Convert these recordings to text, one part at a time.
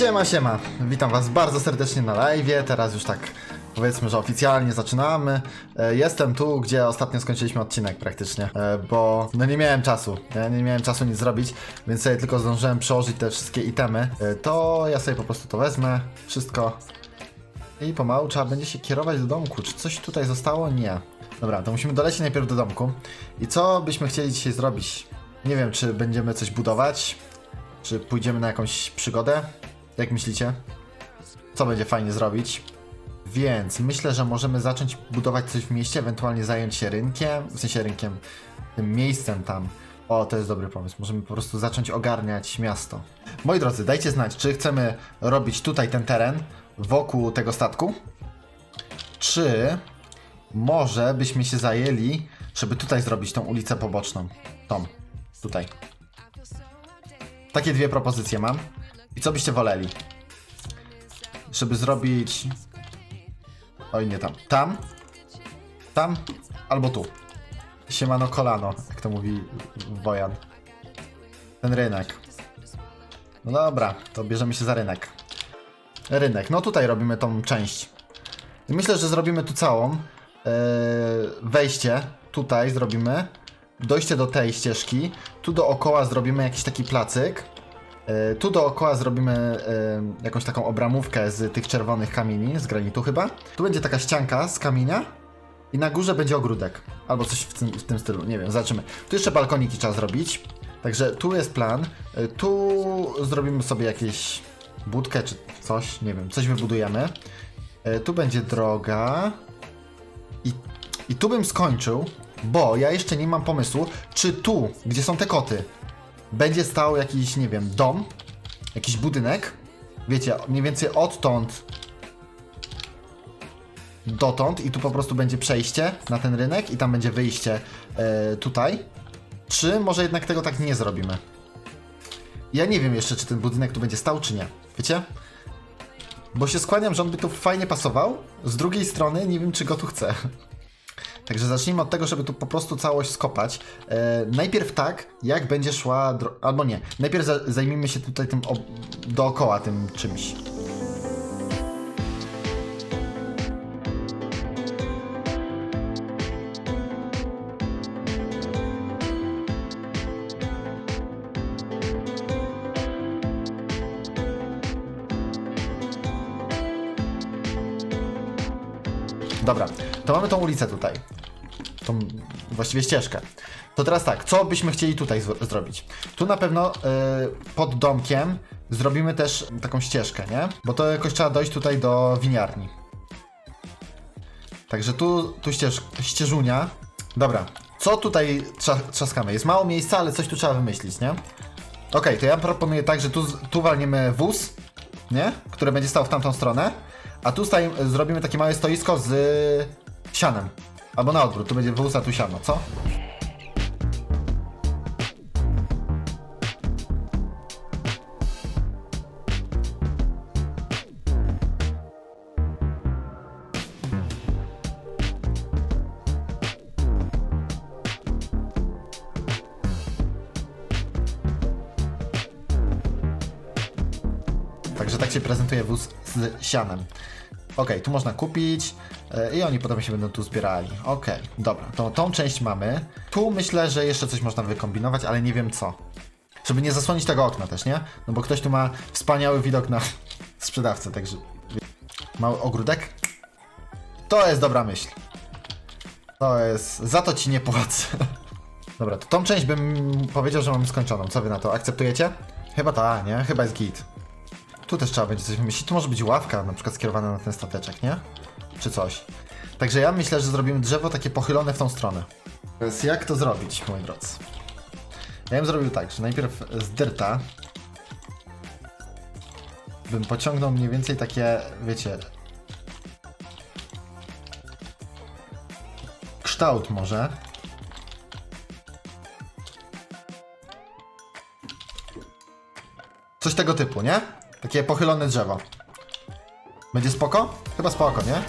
Siema, siema. Witam was bardzo serdecznie na live. Teraz już tak powiedzmy, że oficjalnie zaczynamy. E, Jestem tu, gdzie ostatnio skończyliśmy odcinek praktycznie, e, bo no nie miałem czasu. Ja nie miałem czasu nic zrobić, więc sobie tylko zdążyłem przełożyć te wszystkie itemy. E, To ja sobie po prostu to wezmę, wszystko. I pomału trzeba będzie się kierować do domku. Czy coś tutaj zostało? Nie. Dobra, to musimy dolecieć najpierw do domku. I co byśmy chcieli dzisiaj zrobić? Nie wiem, czy będziemy coś budować, czy pójdziemy na jakąś przygodę. Jak myślicie? Co będzie fajnie zrobić? Więc myślę, że możemy zacząć budować coś w mieście, ewentualnie zająć się rynkiem, w sensie rynkiem, tym miejscem tam. O, to jest dobry pomysł. Możemy po prostu zacząć ogarniać miasto. Moi drodzy, dajcie znać, czy chcemy robić tutaj ten teren wokół tego statku, czy może byśmy się zajęli, żeby tutaj zrobić tą ulicę poboczną. Tą. Tutaj. Takie dwie propozycje mam. I co byście woleli? Żeby zrobić. Oj, nie tam. Tam, tam albo tu. Siemano kolano, jak to mówi Wojan. Ten rynek. No dobra, to bierzemy się za rynek. Rynek. No tutaj robimy tą część. Myślę, że zrobimy tu całą. Eee, wejście tutaj zrobimy. Dojście do tej ścieżki. Tu dookoła zrobimy jakiś taki placyk. E, Tu dookoła zrobimy e, jakąś taką obramówkę z tych czerwonych kamieni, z granitu chyba. Tu będzie taka ścianka z kamienia i na górze będzie ogródek. Albo coś w tym, w tym stylu, nie wiem, zobaczymy. Tu jeszcze balkoniki trzeba zrobić. Także tu jest plan. E, Tu zrobimy sobie jakieś budkę czy coś, nie wiem, coś wybudujemy. Tu będzie droga. I, I tu bym skończył, bo ja jeszcze nie mam pomysłu, czy tu, gdzie są te koty, będzie stał jakiś, nie wiem, dom, jakiś budynek. Wiecie, mniej więcej odtąd dotąd i tu po prostu będzie przejście na ten rynek i tam będzie wyjście e, tutaj. Czy może jednak tego tak nie zrobimy? Ja nie wiem jeszcze, czy ten budynek tu będzie stał, czy nie. Wiecie? Bo się skłaniam, że on by tu fajnie pasował. Z drugiej strony nie wiem, czy go tu chcę. Także zacznijmy od tego, żeby tu po prostu całość skopać. E, najpierw tak, jak będzie szła. Albo nie. Najpierw za zajmijmy się tutaj tym dookoła tym czymś. Dobra, to mamy tą ulicę tutaj. Tą właściwie ścieżkę. To teraz tak, co byśmy chcieli tutaj zro- zrobić? Tu na pewno y, pod domkiem zrobimy też taką ścieżkę, nie? Bo to jakoś trzeba dojść tutaj do winiarni. Także tu, tu ścież, ścieżunia. Dobra, co tutaj trza, trzaskamy? Jest mało miejsca, ale coś tu trzeba wymyślić, nie? Okej, to ja proponuję tak, że tu, tu walniemy wóz, nie? Które będzie stał w tamtą stronę. A tu zrobimy takie małe stoisko z sianem. Albo na odwrót, tu będzie wóz, a tu siano, co? Także tak się prezentuje wóz z sianem. Okej, tu można kupić i oni potem się będą tu zbierali. Okej, dobra, to tą część mamy. Tu myślę, że jeszcze coś można wykombinować, ale nie wiem co. Żeby nie zasłonić tego okna też, nie? No bo ktoś tu ma wspaniały widok na sprzedawcę, także... Mały ogródek? To jest dobra myśl. To jest... Za to ci nie płacę. Dobra, to tą część bym powiedział, że mamy skończoną. Co wy na to? Akceptujecie? Chyba ta, nie? Chyba jest git. Tu też trzeba będzie coś wymyślić. Tu może być ławka, na przykład skierowana na ten stateczek, nie? Czy coś. Także ja myślę, że zrobimy drzewo takie pochylone w tą stronę. Teraz jak to zrobić, moi drodzy? Ja bym zrobił tak, że najpierw z dyrta bym pociągnął mniej więcej takie, wiecie, kształt może. Coś tego typu, nie? Takie pochylone drzewo. Będzie spoko? Chyba spoko, nie?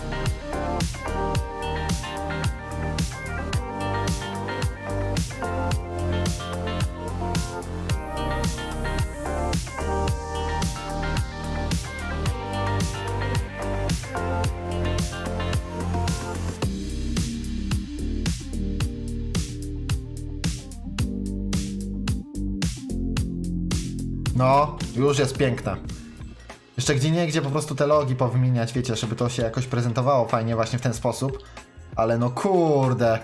No, już jest piękna. Jeszcze gdzie nie, gdzie po prostu te logi powymieniać, wiecie, żeby to się jakoś prezentowało fajnie właśnie w ten sposób. Ale no kurde.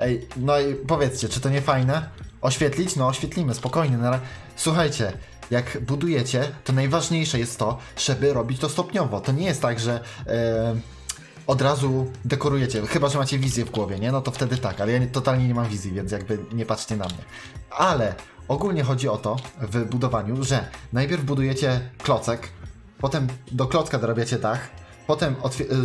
Ej, no i powiedzcie, czy to nie fajne? Oświetlić? No oświetlimy, spokojnie. Na... Słuchajcie, jak budujecie, to najważniejsze jest to, żeby robić to stopniowo. To nie jest tak, że e, od razu dekorujecie, chyba, że macie wizję w głowie, nie? No to wtedy tak, ale ja nie, totalnie nie mam wizji, więc jakby nie patrzcie na mnie. Ale ogólnie chodzi o to w budowaniu, że najpierw budujecie klocek, potem do klocka dorabiacie dach, potem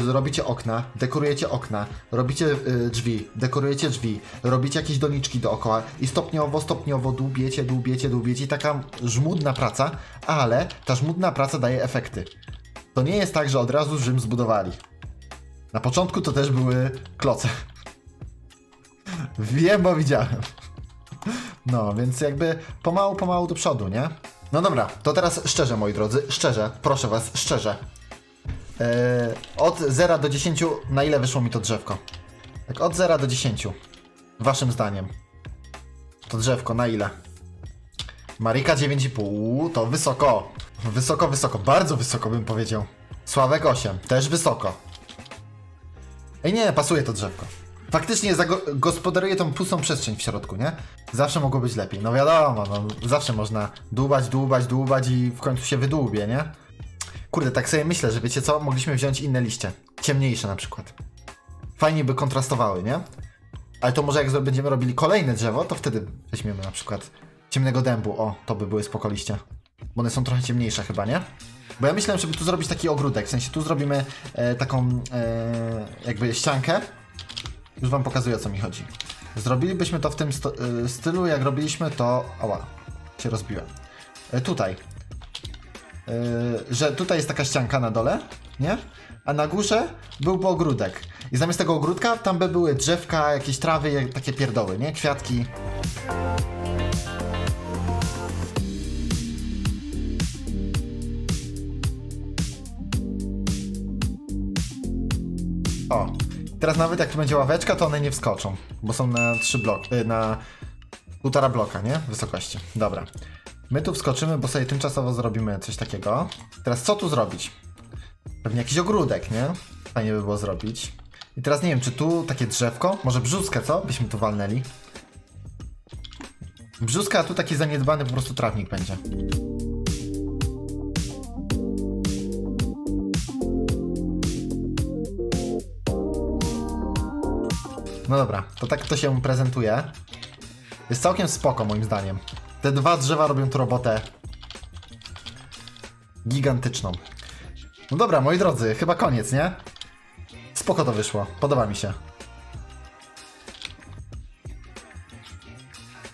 y, robicie okna, dekorujecie okna, robicie y, drzwi, dekorujecie drzwi, robicie jakieś doniczki dookoła i stopniowo, stopniowo dłubiecie, dłubiecie, dłubiecie i taka żmudna praca, ale ta żmudna praca daje efekty. To nie jest tak, że od razu Rzym zbudowali. Na początku to też były kloce. Wiem, bo widziałem. No, więc jakby pomału, pomału do przodu, nie? No dobra, to teraz szczerze, moi drodzy, szczerze, proszę was, szczerze. Eee, od 0 do 10, na ile wyszło mi to drzewko? Tak, od 0 do 10. Waszym zdaniem. To drzewko, na ile? Marika 9,5, to wysoko. Wysoko, wysoko, bardzo wysoko bym powiedział. Sławek 8, też wysoko. Ej nie, pasuje to drzewko. Faktycznie zagospodaruje tą pustą przestrzeń w środku, nie? Zawsze mogło być lepiej. No wiadomo, no, zawsze można dłubać, dłubać, dłubać i w końcu się wydłubie, nie? Kurde, tak sobie myślę, że wiecie co? Mogliśmy wziąć inne liście. Ciemniejsze na przykład. Fajnie by kontrastowały, nie? Ale to może jak będziemy robili kolejne drzewo, to wtedy weźmiemy na przykład ciemnego dębu. O, to by były spoko liście. Bo one są trochę ciemniejsze chyba, nie? Bo ja myślałem, żeby tu zrobić taki ogródek. W sensie tu zrobimy e, taką e, jakby ściankę. Już wam pokazuję o co mi chodzi. Zrobilibyśmy to w tym e, stylu, jak robiliśmy to. Ała, się rozbiłem. E, tutaj. E, że tutaj jest taka ścianka na dole, nie? A na górze byłby ogródek. I zamiast tego ogródka tam by były drzewka, jakieś trawy, takie pierdoły, nie? Kwiatki. O, teraz nawet jak tu będzie ławeczka, to one nie wskoczą, bo są na trzy blok, y, na półtora bloka, nie? Wysokości. Dobra. My tu wskoczymy, bo sobie tymczasowo zrobimy coś takiego. Teraz co tu zrobić? Pewnie jakiś ogródek, nie? Fajnie by było zrobić. I teraz nie wiem, czy tu takie drzewko, może brzuskę, co? Byśmy tu walnęli. Brzuska, a tu taki zaniedbany po prostu trawnik będzie. No dobra, to tak to się prezentuje. Jest całkiem spoko moim zdaniem. Te dwa drzewa robią tu robotę gigantyczną. No dobra, moi drodzy, chyba koniec, nie? Spoko to wyszło, podoba mi się.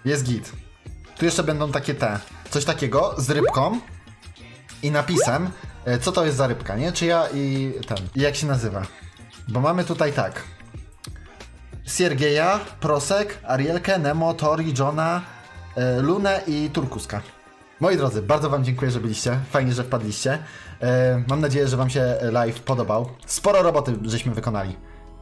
Jest git. Tu jeszcze będą takie te, coś takiego z rybką i napisem, e, co to jest za rybka, nie? Czy ja i ten, i jak się nazywa. Bo mamy tutaj tak. Siergieja, Prosek, Arielkę, Nemo, Tori, Johna, e, Lunę i Turkuska. Moi drodzy, bardzo Wam dziękuję, że byliście. Fajnie, że wpadliście. E, mam nadzieję, że Wam się live podobał. Sporo roboty żeśmy wykonali.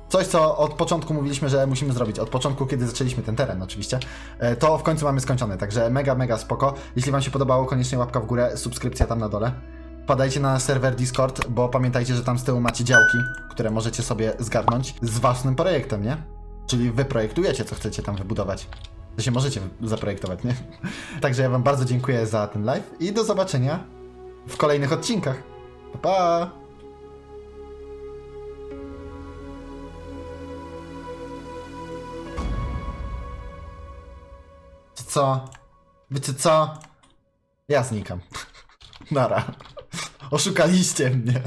Coś, co od początku mówiliśmy, że musimy zrobić. Od początku, kiedy zaczęliśmy ten teren, oczywiście. E, to w końcu mamy skończone, także mega, mega spoko. Jeśli Wam się podobało, koniecznie łapka w górę, subskrypcja tam na dole. Wpadajcie na serwer Discord, bo pamiętajcie, że tam z tyłu macie działki, które możecie sobie zgarnąć z własnym projektem, nie? Czyli wy projektujecie, co chcecie tam wybudować. To się możecie zaprojektować, nie? Także ja wam bardzo dziękuję za ten live i do zobaczenia w kolejnych odcinkach. Pa! pa. Co? Wiecie co? Ja znikam. Nara. Oszukaliście mnie.